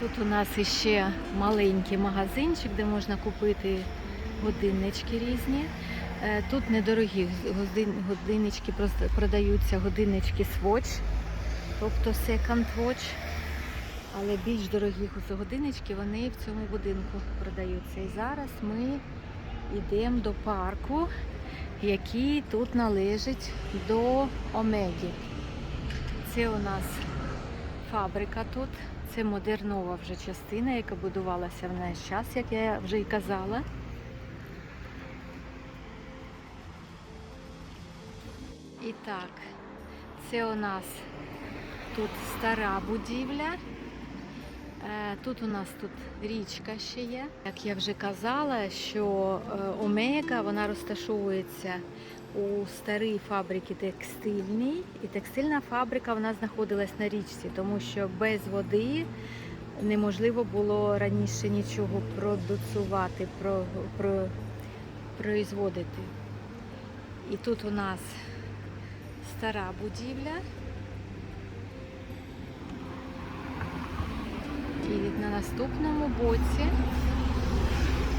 Тут у нас іще маленький магазинчик, де можна купити годиннички різні. Е, Тут недорогі годиннички, продаються годиннички Swatch, тобто Second Watch. Але більш дорогі годиннички вони в цьому будинку продаються. І зараз ми йдемо до парку, який тут належить до Омегі. Це у нас фабрика тут. Це модернова вже частина, яка будувалася в наш час, як я вже і казала. І так, це у нас тут стара будівля. Е, Тут у нас тут річка ще є. Як я вже казала, що е, Омега вона розташовується у старій фабриці текстильній. І текстильна фабрика вона знаходилась на річці, тому що без води неможливо було раніше нічого продуцувати, про, про, производити. І тут у нас стара будівля. І на наступному боці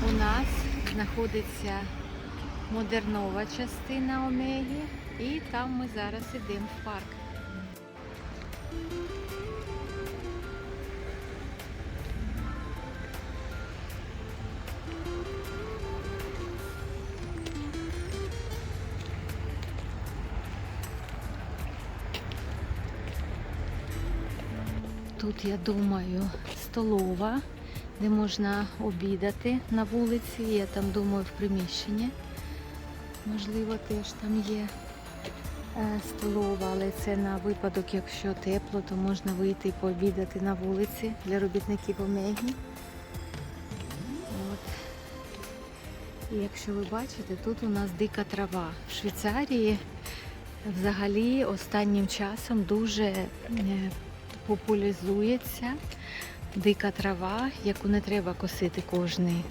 у нас знаходиться модернова частина Омеги, і там ми зараз йдемо в парк. Тут, я думаю, столова, де можна обідати на вулиці. Я там думаю, в приміщенні. Можливо, теж там є е, столова, але це на випадок, якщо тепло, то можна вийти і пообідати на вулиці для робітників Омегі. От. І якщо ви бачите, тут у нас дика трава. В Швейцарії взагалі останнім часом дуже е, популяризується дика трава, яку не треба косити кожний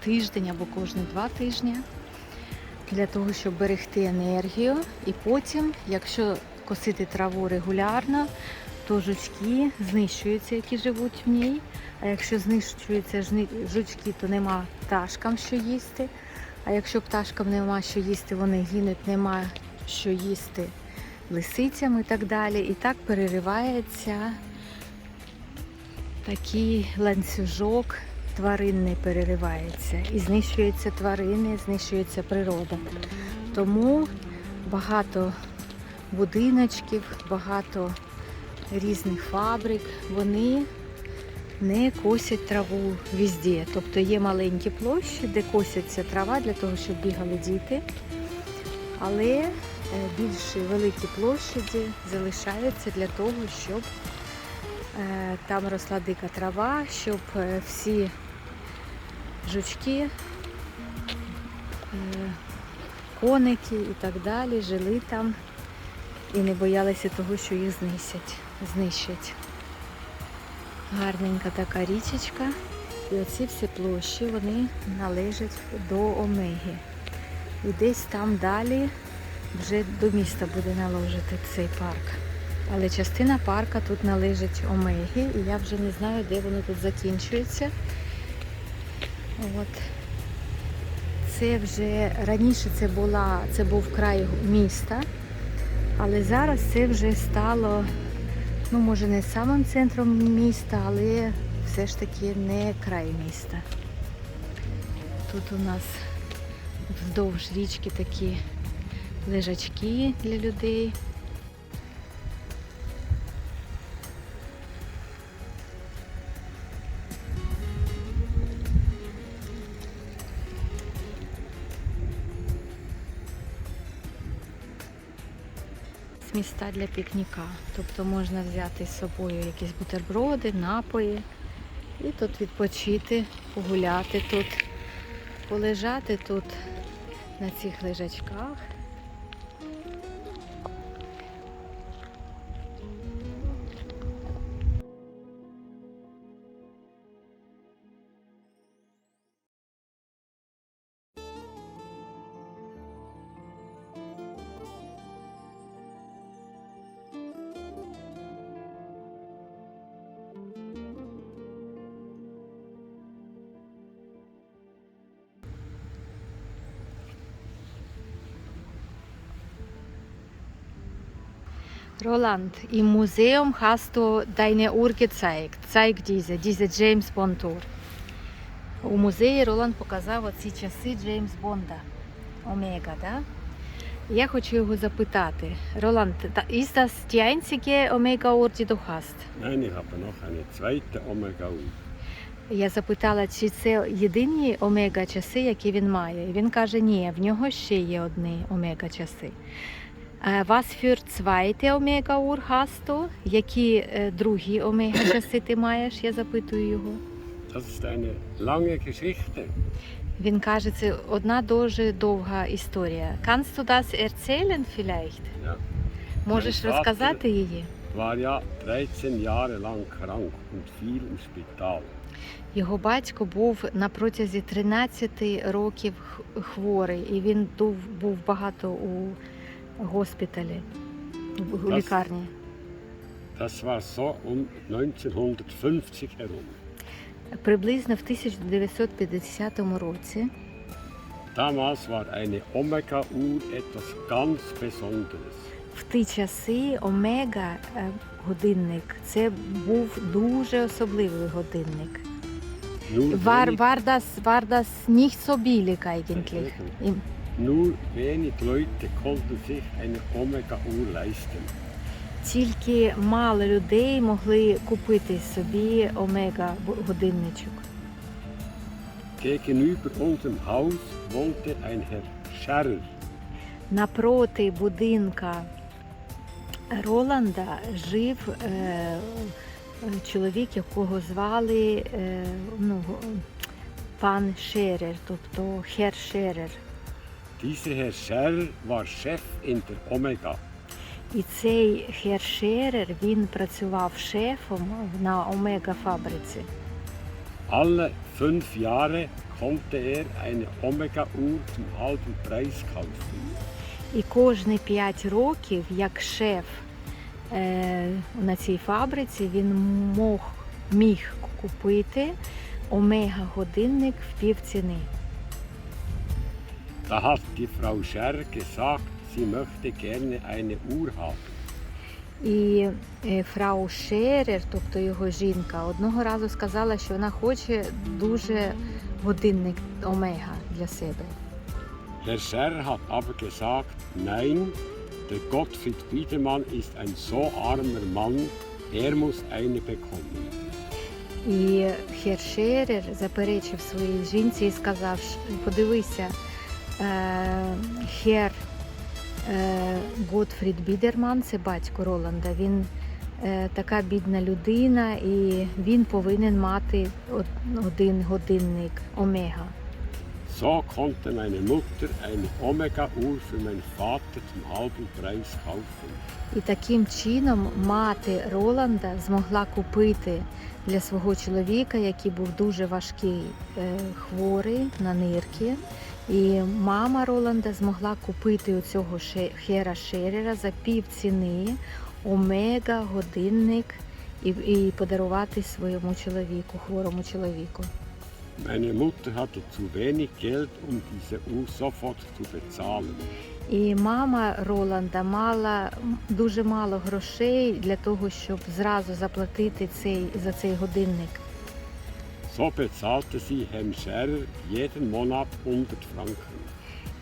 тиждень або кожні два тижні для того, щоб берегти енергію. І потім, якщо косити траву регулярно, то жучки знищуються, які живуть в ній. А якщо знищуються жучки, то нема пташкам що їсти. А якщо пташкам нема що їсти, вони гинуть, нема що їсти лисицям і так далі. І так переривається такий ланцюжок тваринний переривається. І знищуються тварини, знищується природа. Тому багато будиночків, багато різних фабрик, вони не косять траву везде. Тобто є маленькі площі, де косяться трава для того, щоб бігали діти. Але е, більші великі площаді залишаються для того, щоб е, там росла дика трава, щоб е, всі жучки, е, коники і так далі жили там і не боялися того, що їх знищать. знищать. Гарненька така річечка. І оці всі площі вони належать до Омеги. І десь там далі вже до міста буде наложити цей парк. Але частина парка тут належить Омегі, і я вже не знаю, де воно тут закінчується. От. Це вже раніше це була, це був край міста, але зараз це вже стало, ну може не самим центром міста, але все ж таки не край міста. Тут у нас вздовж річки такі лежачки для людей. Міста для пікніка. Тобто можна взяти з собою якісь бутерброди, напої і тут відпочити, погуляти тут, полежати тут на цих лежачках. Roland, im Museum hast du deine Uhr gezeigt. Zeig diese, diese James Bond Uhr. У музеї Роланд показав оці часи Джеймс Бонда. Омега, да? Я хочу його запитати. Роланд, ist das die einzige Omega-Uhr, die du hast? Nein, ich habe noch eine zweite Omega-Uhr. Я запитала, чи це єдині омега часи, які він має. І він каже, ні, в нього ще є одні омега часи. Е, Was für zweite Omega Uhr hast du? Які е, другі омега часи ти маєш? Я запитую його. Das ist eine lange Geschichte. Він каже, це одна дуже довга історія. Kannst du das erzählen vielleicht? Ja. Можеш розказати її? War ja 13 Jahre lang krank und fiel im Spital. Його батько був на протязі 13 років хворий, і він був багато у госпіталі, в Das- лікарні. Das war so um 1950 herum. Приблизно в 1950 році Damals war eine Omega-Uhr etwas ganz Besonderes. в ті часи Омега е, годинник це був дуже особливий годинник. War, war, das, war das nicht so billig eigentlich? Nur wenig Leute konnten sich eine Omega-Uhr leisten. Тільки мало людей могли купити собі Омега годинничок. Gegenüber unserem Haus wohnte ein Herr Scherrer. Напроти будинка Роланда жив е, чоловік, якого звали е, ну, пан Шерер, тобто Хер Шерер. Dieser Herr Scherrer war Chef in der Omega. І цей Хер Шерер він працював шефом на Омега фабриці. Alle fünf Jahre konnte er eine Omega-Uhr zum halben Preis kaufen. І кожні 5 років, як шеф е, на цій фабриці, він мог, міг купити омега годинник в півціни. Da hat die Frau Scherrer gesagt, sie möchte gerne eine Uhr haben. І е, фрау Шерер, тобто його жінка, одного разу сказала, що вона хоче дуже годинник омега для себе. Herr Scherrer hat aber gesagt, nein, der Gottfried Biedermann ist ein so armer Mann, er muss eine bekommen. І Хер Шерер заперечив своїй жінці і сказав, подивися, е, Хер е, Готфрід Бідерман, це батько Роланда, він е, така бідна людина, і він повинен мати один годинник Омега. So konnte meine Mutter eine Omega-Uhr für meinen Vater zum halben Preis kaufen. І таким чином мати Роланда змогла купити для свого чоловіка, який був дуже важкий, е, хворий на нирки. І мама Роланда змогла купити у цього Хера Шерера за пів ціни омега годинник і, і подарувати своєму чоловіку, хворому чоловіку. Meine Mutter hatte zu wenig Geld, um diese Uhr sofort zu bezahlen. І мама Роланда мала дуже мало грошей для того, щоб зразу заплатити цей за цей годинник. So bezahlte sie Herrn Scherrer jeden Monat 100 Franken.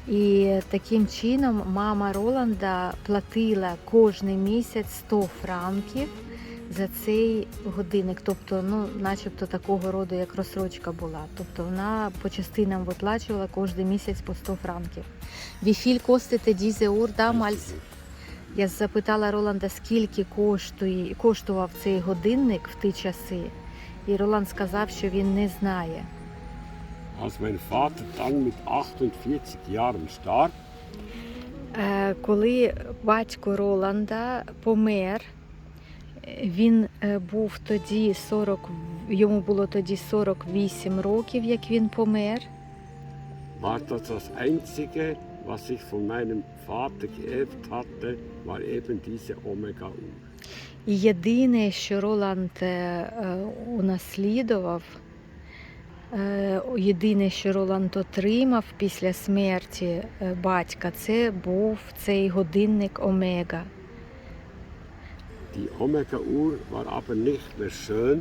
І таким чином мама Роланда платила кожен місяць 100 франків за цей годинник. Тобто, ну, начебто такого роду, як розсрочка була. Тобто вона по частинам виплачувала кожен місяць по 100 франків. Віфіль костите дізе ур дамальс. Я запитала Роланда, скільки коштує, коштував цей годинник в ті часи. І Роланд сказав, що він не знає. Als mein Vater dann mit 48 Jahren starb, Е, Коли батько Роланда помер, е, він е, був тоді 40, йому було тоді 48 років, як він помер. war das das Einzige, was ich von meinem Vater geerbt hatte, war eben diese Omega-Uhr. І єдине, що Роланд е, е, унаслідував, е, єдине, що Роланд отримав після смерті батька, це був цей годинник Омега. Die Omega-Uhr war aber nicht mehr schön,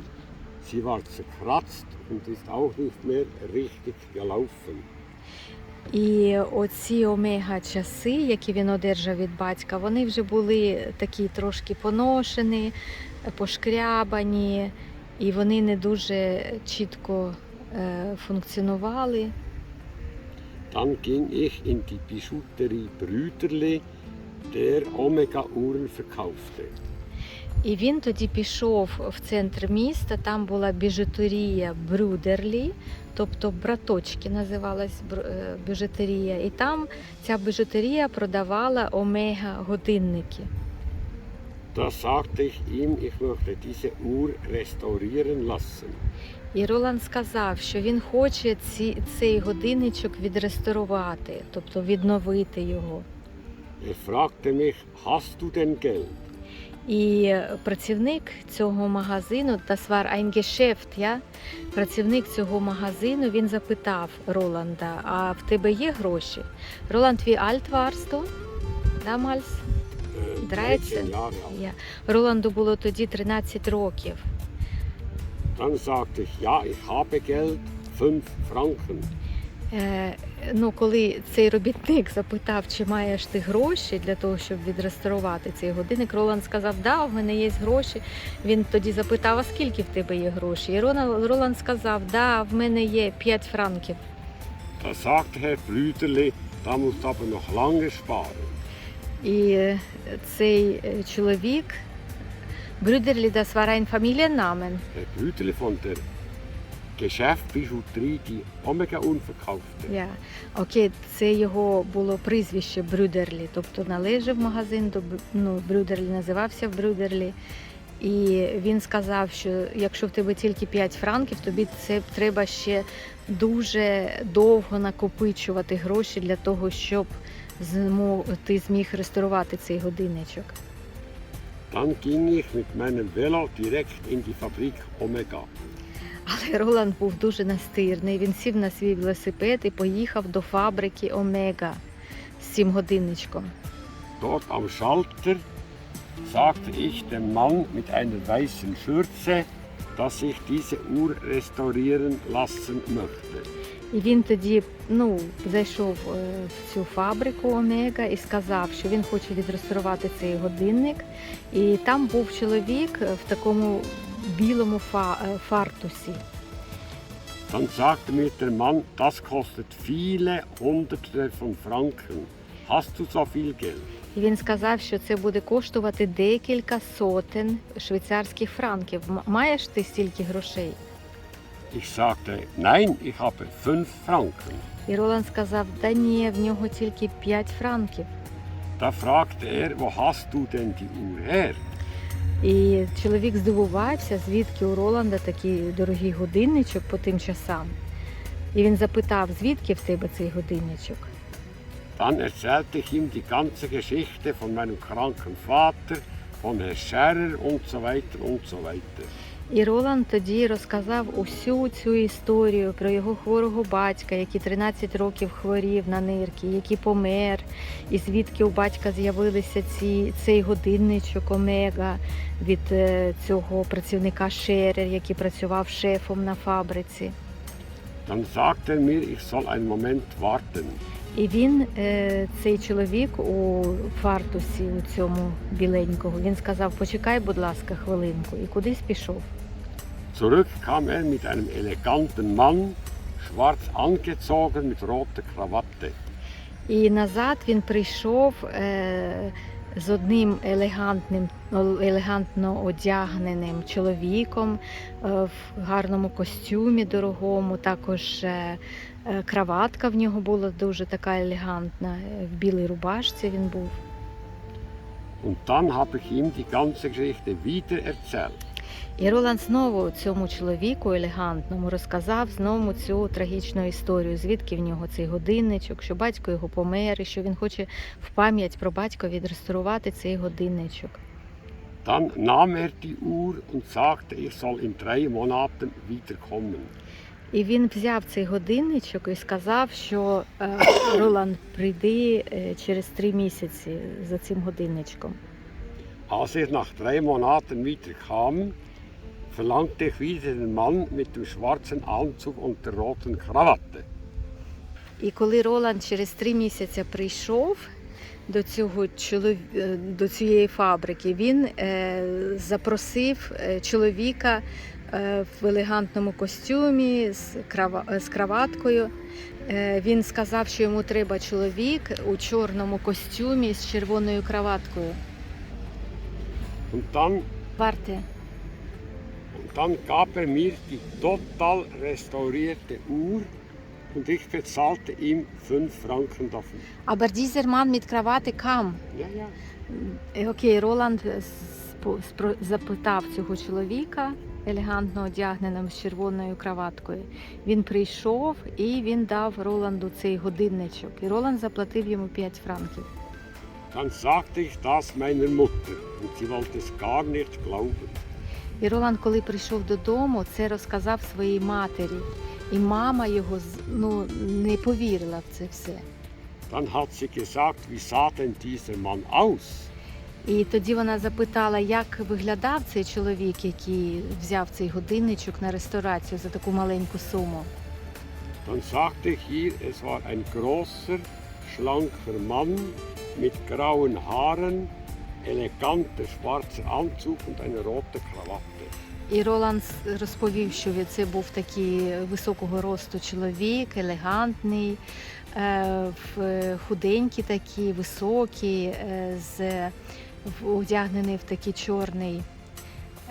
sie war zerkratzt und ist auch nicht mehr richtig gelaufen. І оці омега-часи, які він одержав від батька, вони вже були такі трошки поношені, пошкрябані, і вони не дуже чітко е, функціонували. Dann ging ich in die Bijouterie Brüderli, der Omega-Uhren verkaufte. І він тоді пішов в центр міста, там була біжутерія Брюдерлі, тобто браточки називалась е, біжутерія. І там ця біжутерія продавала омега-годинники. Da sagte ich ihm, ich möchte diese Uhr restaurieren lassen. І Роланд сказав, що він хоче ці, цей годинничок відреставрувати, тобто відновити його. Er fragte mich, hast du denn Geld? І працівник цього магазину, war ein Geschäft, працівник цього магазину, він запитав Роланда, а в тебе є гроші? Роланд, wie alt warst du damals? 13 Jahre alt. Я. Роланду було тоді 13 років. Dann sagte ich, ja, ich habe Geld, 5 Franken. Е, ну, коли цей робітник запитав, чи маєш ти гроші для того, щоб відреставрувати цей годинник, Роланд сказав, да, в мене є гроші. Він тоді запитав, а скільки в тебе є гроші? І Роланд, сказав, да, в мене є 5 франків. Da sagte Herr Brüderli, da musst du aber noch lange sparen. І цей е, чоловік, Брюдерлі das war ein Familiennamen. Herr Brüderli von der Geschäft Bijouterie, die Omega-Uhren verkaufte. Я. Окей, це його було прізвище Брюдерлі, тобто належав магазин до ну, Брюдерлі, називався Брюдерлі. І він сказав, що якщо в тебе тільки 5 франків, тобі це треба ще дуже довго накопичувати гроші для того, щоб ти зміг реставрувати цей годинничок. Dann ging ich mit meinem Velo direkt in die Fabrik Omega. Але Роланд був дуже настирний. Він сів на свій велосипед і поїхав до фабрики Омега з цим годинничком. Dort am Schalter sagte ich dem Mann mit einer weißen Schürze, dass ich diese Uhr restaurieren lassen möchte. І він тоді ну, зайшов е, в цю фабрику Омега і сказав, що він хоче відреставрувати цей годинник. І там був чоловік е, в такому білому фа- е, фартусі. Dann sagte mir der Mann, das kostet viele Hunderte von Franken. Hast du so viel Geld? І він сказав, що це буде коштувати декілька сотень швейцарських франків. М- Маєш ти стільки грошей? Ich sagte, nein, ich habe fünf Franken. І Роланд сказав: да ні, в нього тільки 5 франків. Da fragte er, wo hast du denn die Uhr her? І чоловік здивувався, звідки у Роланда такий дорогий годинничок по тим часам. І він запитав, звідки в тебе цей годинничок. Dann erzählte ich ihm die ganze Geschichte von meinem kranken Vater, von Herrn Scherer und so weiter und so weiter. І Роланд тоді розказав усю цю історію про його хворого батька, який 13 років хворів на нирки, який помер, і звідки у батька з'явилися ці, цей годинничок Омега від е, цього працівника Шерер, який працював шефом на фабриці. Dann sagte er mir, ich soll einen Moment warten. І він, е, цей чоловік у фартусі, у цьому біленького, він сказав: почекай, будь ласка, хвилинку, і кудись пішов. Zurück kam er mit einem eleganten Mann, schwarz angezogen mit roter Krawatte. І назад він прийшов е, з одним елегантним, елегантно одягненим чоловіком е, в гарному костюмі дорогому. Також е, е, краватка в нього була дуже така елегантна. е, В білій рубашці він був. Und dann habe ich ihm die ganze Geschichte wieder erzählt. І Роланд знову цьому чоловіку елегантному розказав знову цю трагічну історію, звідки в нього цей годинничок, що батько його помер, і що він хоче в пам'ять про батька відреставрувати цей годинничок. Dann nahm er die Uhr und sagte, ich soll in drei Monaten wiederkommen. І він взяв цей годинничок і сказав, що е, Роланд прийди е, через три місяці за цим годинничком. Als ich nach drei Monaten wieder kam, verlangte ich wieder den Mann mit dem schwarzen Anzug und der roten Krawatte. І коли Роланд через три місяці прийшов до, цього е, до цієї фабрики, він е, запросив е, чоловіка е, в елегантному костюмі з, крава... з краваткою. Е, він сказав, що йому треба чоловік у чорному костюмі з червоною краваткою. Und dann, Варте. und dann gab er mir die total restaurierte Uhr und ich bezahlte ihm 5 Franken dafür. Aber dieser Mann mit Krawatte kam. Ja, ja. Е, Окей, Роланд запитав цього чоловіка, елегантно одягненим з червоною краваткою. Він прийшов і він дав Роланду цей годинничок. І Роланд заплатив йому 5 франків. Dann sagte ich das meiner Mutter und sie wollte es gar nicht glauben. І Роланд, коли прийшов додому, це розказав своїй матері. І мама його ну, не повірила в це все. Dann hat sie gesagt, wie sah denn dieser Mann aus? І тоді вона запитала, як виглядав цей чоловік, який взяв цей годинничок на ресторацію за таку маленьку суму. Dann sagte ich ihr, es war ein großer, schlanker Mann mit grauen Haaren, eleganter schwarzer Anzug und eine rote Krawatte. І Роланд розповів, що це був такий високого росту чоловік, елегантний, е, в- худенький такий, високий, е, з, одягнений в такий чорний,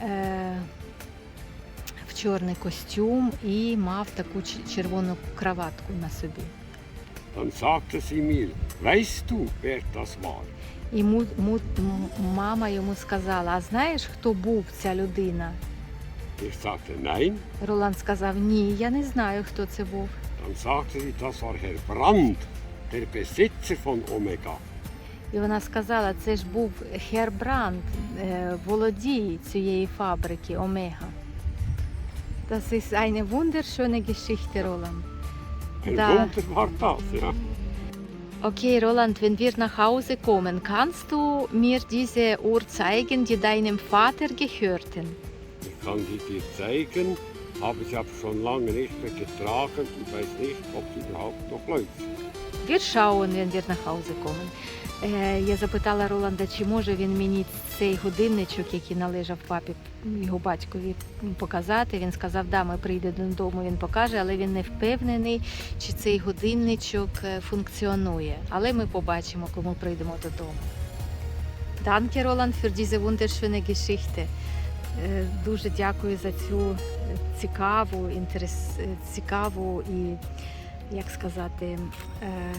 е, в чорний костюм і мав таку червону краватку на собі. Dann sagte sie mir, weißt du, wer das war? І му, му, мама йому сказала: А знаєш, хто був ця людина? Ich sagte, nein. Роланд сказав: Ні, я не знаю, хто це був. Dann sagte sie, das war Herr Brand, der Besitzer von Omega. І вона сказала, це ж був Хербранд, е, володій цієї фабрики Омега. Das ist eine wunderschöne Geschichte, Roland. Da. War das, ja. Okay, Roland, wenn wir nach Hause kommen, kannst du mir diese Uhr zeigen, die deinem Vater gehörten? Ich kann sie dir zeigen, habe ich aber schon lange nicht mehr getragen und weiß nicht, ob sie überhaupt noch läuft. Wir schauen, wenn wir nach Hause kommen. Е, я запитала Роланда, чи може він мені цей годинничок, який належав папі, його батькові, показати. Він сказав, да, ми прийдемо додому, він покаже, але він не впевнений, чи цей годинничок е, функціонує. Але ми побачимо, коли прийдемо додому. Danke, Roland, für diese wunderschöne. Е, Дуже дякую за цю цікаву, інтерес, е, цікаву і, як сказати, е,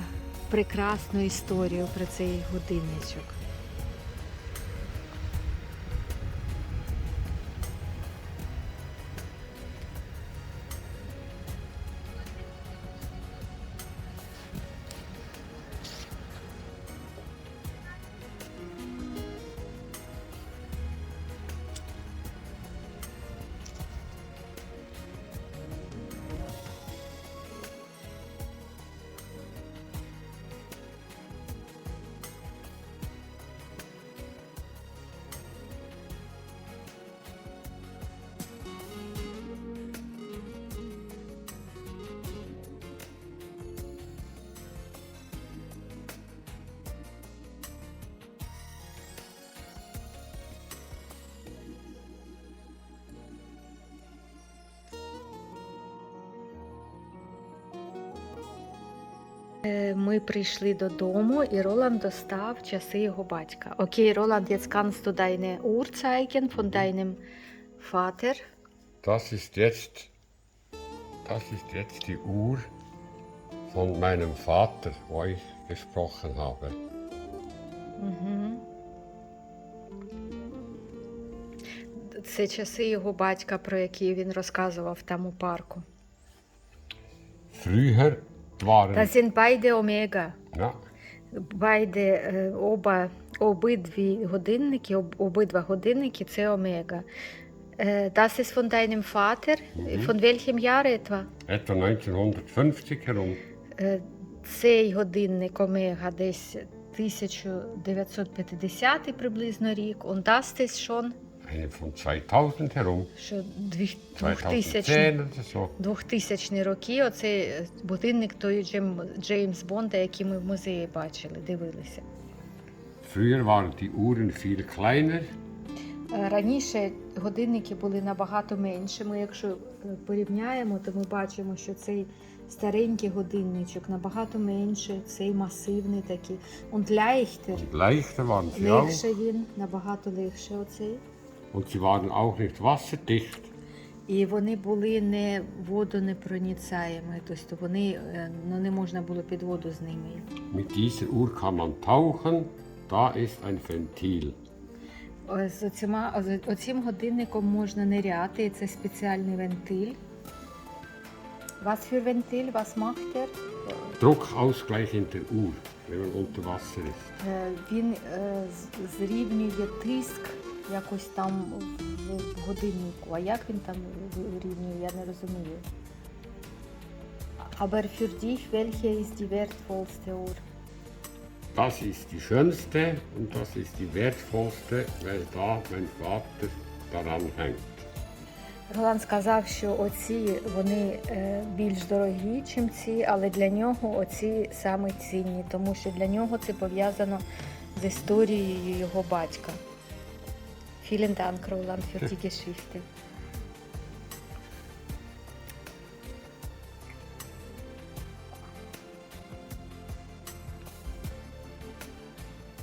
прекрасну історію про цей годинничок. Ми прийшли додому, і Роланд достав часи його батька. Окей, Роланд, jetzt kannst du deine Uhr zeigen von deinem Vater. Das ist jetzt, das ist jetzt die Uhr von meinem Vater, wo ich gesprochen habe. Угу. Це часи його батька, про які він розказував там у парку. Früher waren, Das sind beide Omega. ja, Beide, е, оба, обидві годинники, об- обидва годинники це Омега. Е, Das ist von deinem Vater. Von welchem Jahr etwa? etwa 1950 herum. Е, Цей годинник Омега десь 1950 приблизно рік. Und das ist schon, von 2000 herum, що дві- 2000 2010 oder so. 2000 роки оцей е, будинок той Джем, Джеймс Бонда, який ми в музеї бачили, дивилися. Früher waren die Uhren viel kleiner. Е, Раніше годинники були набагато меншими. Якщо е, порівняємо, то ми бачимо, що цей старенький годинничок набагато менше, цей масивний такий. Und leichter. Und leichter waren sie auch. Легше він, набагато легше оцей. Und sie waren auch nicht wasserdicht. І вони були не водонепроницаємі, тобто вони е, ну, не можна було під воду з ними. Mit dieser Uhr kann man tauchen. Da ist ein Ventil. Е, З оціма, з оцім годинником можна ниряти, це спеціальний вентиль. Was für Ventil? Was macht er? Druckausgleich in der Uhr, wenn man unter Wasser ist. Е, Він е, зрівнює тиск якось там в, годиннику. А як він там вирівнює, я не розумію. Aber für dich, welche ist die wertvollste Uhr? Das ist die schönste und das ist die wertvollste, weil da mein Vater daran hängt. Ролан сказав, що оці вони е, більш дорогі, ніж ці, але для нього оці саме цінні, тому що для нього це пов'язано з історією його батька. Vielen Dank, Roland, für die Geschichte.